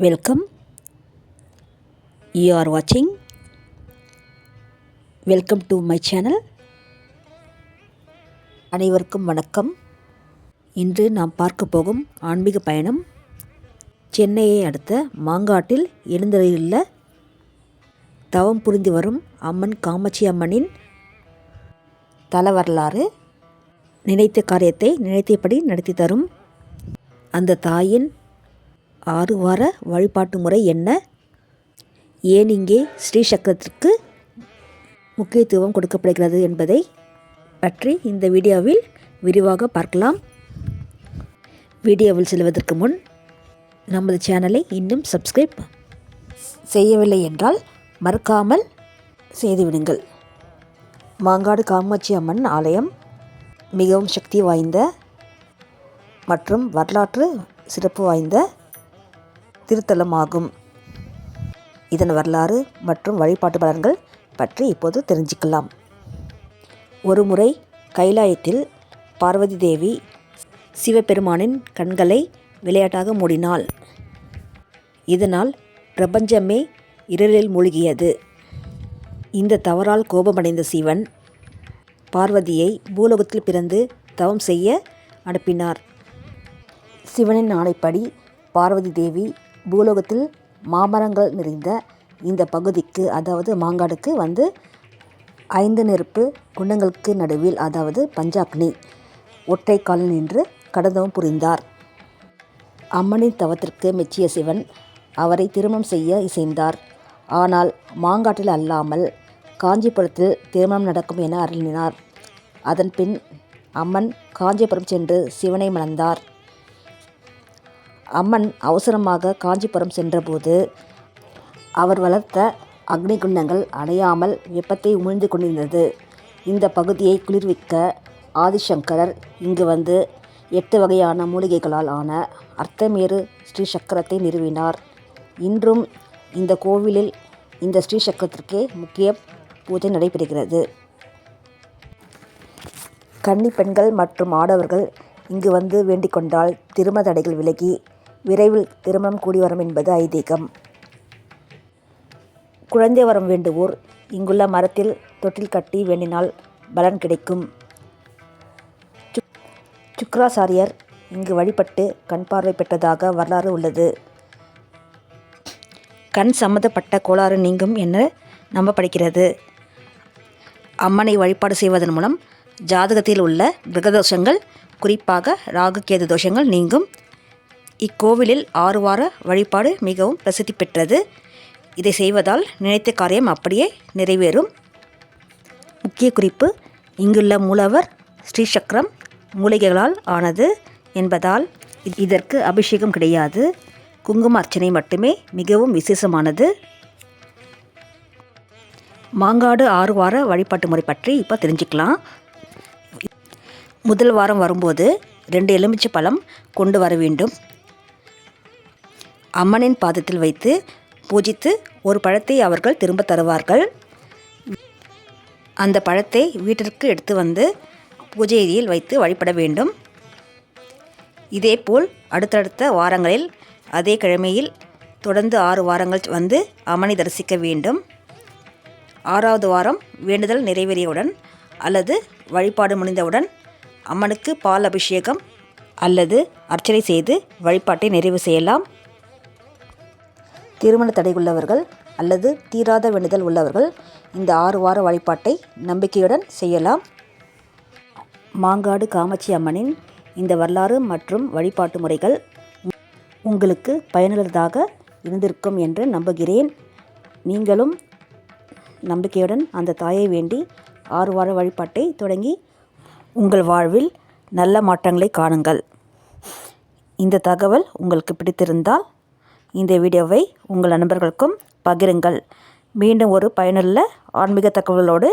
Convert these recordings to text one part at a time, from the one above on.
Welcome you are வாட்சிங் welcome to my channel அனைவருக்கும் வணக்கம். இன்று நாம் பார்க்க போகும் ஆன்மீக பயணம் சென்னையை அடுத்த மாங்காட்டில் எழுந்தருளியுள்ள தவம் புரிந்து வரும் அம்மன் காமாட்சி அம்மனின் தல வரலாறு நினைத்த காரியத்தை நினைத்தபடி நடத்தி தரும் அந்த தாயின் ஆறு வார வழிபாட்டு முறை என்ன? ஏன் இங்கே ஸ்ரீ சக்கரத்திற்கு முக்கியத்துவம் கொடுக்கப்படுகிறது என்பதை பற்றி இந்த வீடியோவில் விரிவாக பார்க்கலாம். வீடியோவில் செல்வதற்கு முன் நமது சேனலை இன்னும் சப்ஸ்கிரைப் செய்யவில்லை என்றால் மறக்காமல் செய்துவிடுங்கள் மாங்காடு காமாட்சி அம்மன் ஆலயம் மிகவும் சக்தி வாய்ந்த மற்றும் வரலாற்று சிறப்பு வாய்ந்த திருத்தலமாகும். இதன் வரலாறு மற்றும் வழிபாட்டு பலன்கள் பற்றி இப்போது தெரிஞ்சுக்கலாம். ஒருமுறை கைலாயத்தில் பார்வதி தேவி சிவபெருமானின் கண்களை விளையாட்டாக மூடினாள். இதனால் பிரபஞ்சமே இருளில் மூழ்கியது. இந்த தவறால் கோபமடைந்த சிவன் பார்வதியை பூலோகத்தில் பிறந்து தவம் செய்ய அனுப்பினார். சிவனின் ஆணைப்படி பார்வதி தேவி பூலோகத்தில் மாமரங்கள் நிறைந்த இந்த பகுதிக்கு அதாவது மாங்காடுக்கு வந்து ஐந்து நெருப்பு குண்டங்களுக்கு நடுவில் அதாவது பஞ்சாக்னி ஒற்றை காலில் நின்று கடந்தவும் புரிந்தார். அம்மனின் தவத்திற்கு மெச்சிய சிவன் அவரை திருமணம் செய்ய இசைந்தார். ஆனால் மாங்காட்டில் அல்லாமல் காஞ்சிபுரத்தில் திருமணம் நடக்கும் என அருளினார். அதன் பின் அம்மன் காஞ்சிபுரம் சென்று சிவனை மணந்தார். அம்மன் அவசரமாக காஞ்சிபுரம் சென்றபோது அவர் வளர்த்த அக்னி குண்டங்கள் அணையாமல் வெப்பத்தை உமிழ்ந்து கொண்டிருந்தது. இந்த பகுதியை குளிர்விக்க ஆதிசங்கரர் இங்கு வந்து எட்டு வகையான மூலிகைகளால் ஆன அர்த்தமேறு ஸ்ரீ சக்கரத்தை நிறுவினார். இன்றும் இந்த கோவிலில் இந்த ஸ்ரீ சக்கரத்திற்கே முக்கிய பூஜை நடைபெறுகிறது. கன்னி பெண்கள் மற்றும் ஆடவர்கள் இங்கு வந்து வேண்டிக் கொண்டால் திரும தடைகள் விலகி விரைவில் திருமணம் கூடி வரும் என்பது ஐதீகம். குழந்தை வரம் வேண்டுவோர் இங்குள்ள மரத்தில் தொட்டில் கட்டி வேண்டினால் பலன் கிடைக்கும். சுக்ராசாரியர் இங்கு வழிபட்டு கண் பார்வை பெற்றதாக வரலாறு உள்ளது. கண் சம்மந்தப்பட்ட கோளாறு நீங்கும் என நம்பப்படுகிறது. அம்மனை வழிபாடு செய்வதன் மூலம் ஜாதகத்தில் உள்ள கிரகதோஷங்கள் குறிப்பாக ராகு கேது தோஷங்கள் நீங்கும். இக்கோவிலில் ஆறு வார வழிபாடு மிகவும் பிரசித்தி பெற்றது. இதை செய்வதால் நினைத்த காரியம் அப்படியே நிறைவேறும். முக்கிய குறிப்பு இங்குள்ள மூலவர் ஸ்ரீசக்கரம் மூலிகைகளால் ஆனது என்பதால் இதற்கு அபிஷேகம் கிடையாது. குங்கும அர்ச்சனை மட்டுமே மிகவும் விசேஷமானது. மாங்காடு ஆறு வார வழிபாட்டு முறை பற்றி இப்போ தெரிஞ்சுக்கலாம். முதல் வாரம் வரும்போது ரெண்டு எலுமிச்சை பழம் கொண்டு வர வேண்டும். அம்மனின் பாதத்தில் வைத்து பூஜித்து ஒரு பழத்தை அவர்கள் திரும்ப தருவார்கள். அந்த பழத்தை வீட்டிற்கு எடுத்து வந்து பூஜை வைத்து வழிபட வேண்டும். இதேபோல் அடுத்தடுத்த வாரங்களில் அதே கிழமையில் தொடர்ந்து ஆறு வாரங்கள் வந்து அம்மனை தரிசிக்க வேண்டும். ஆறாவது வாரம் வேண்டுதல் நிறைவேறியவுடன் அல்லது வழிபாடு முடிந்தவுடன் அம்மனுக்கு பால் அபிஷேகம் அல்லது அர்ச்சனை செய்து வழிபாட்டை நிறைவு செய்யலாம். திருமண தடை உள்ளவர்கள் அல்லது தீராத வேண்டுதல் உள்ளவர்கள் இந்த ஆறு வார வழிபாட்டை நம்பிக்கையுடன் செய்யலாம். மாங்காடு காமாட்சி அம்மனின் இந்த வரலாறு மற்றும் வழிபாட்டு முறைகள் உங்களுக்கு பயனுள்ளதாக இருந்திருக்கும் என்று நம்புகிறேன். நீங்களும் நம்பிக்கையுடன் அந்த தாயை வேண்டி ஆறு வார வழிபாட்டை தொடங்கி உங்கள் வாழ்வில் நல்ல மாற்றங்களை காணுங்கள். இந்த தகவல் உங்களுக்கு பிடித்திருந்தால் இந்த வீடியோவை உங்கள் நண்பர்களுக்கும் பகிருங்கள். மீண்டும் ஒரு பயனுள்ள ஆன்மீக தகவலோடு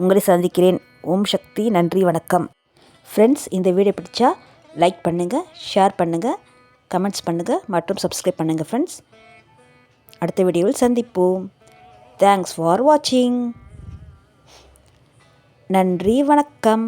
உங்களை சந்திக்கிறேன். ஓம் சக்தி நன்றி வணக்கம். ஃப்ரெண்ட்ஸ் இந்த வீடியோ பிடிச்சா லைக் பண்ணுங்கள் ஷேர் பண்ணுங்கள் கமெண்ட்ஸ் பண்ணுங்கள் மற்றும் சப்ஸ்கிரைப் பண்ணுங்கள் ஃப்ரெண்ட்ஸ் அடுத்த வீடியோவில் சந்திப்போம். தேங்க்ஸ் ஃபார் வாட்சிங் நன்றி வணக்கம்.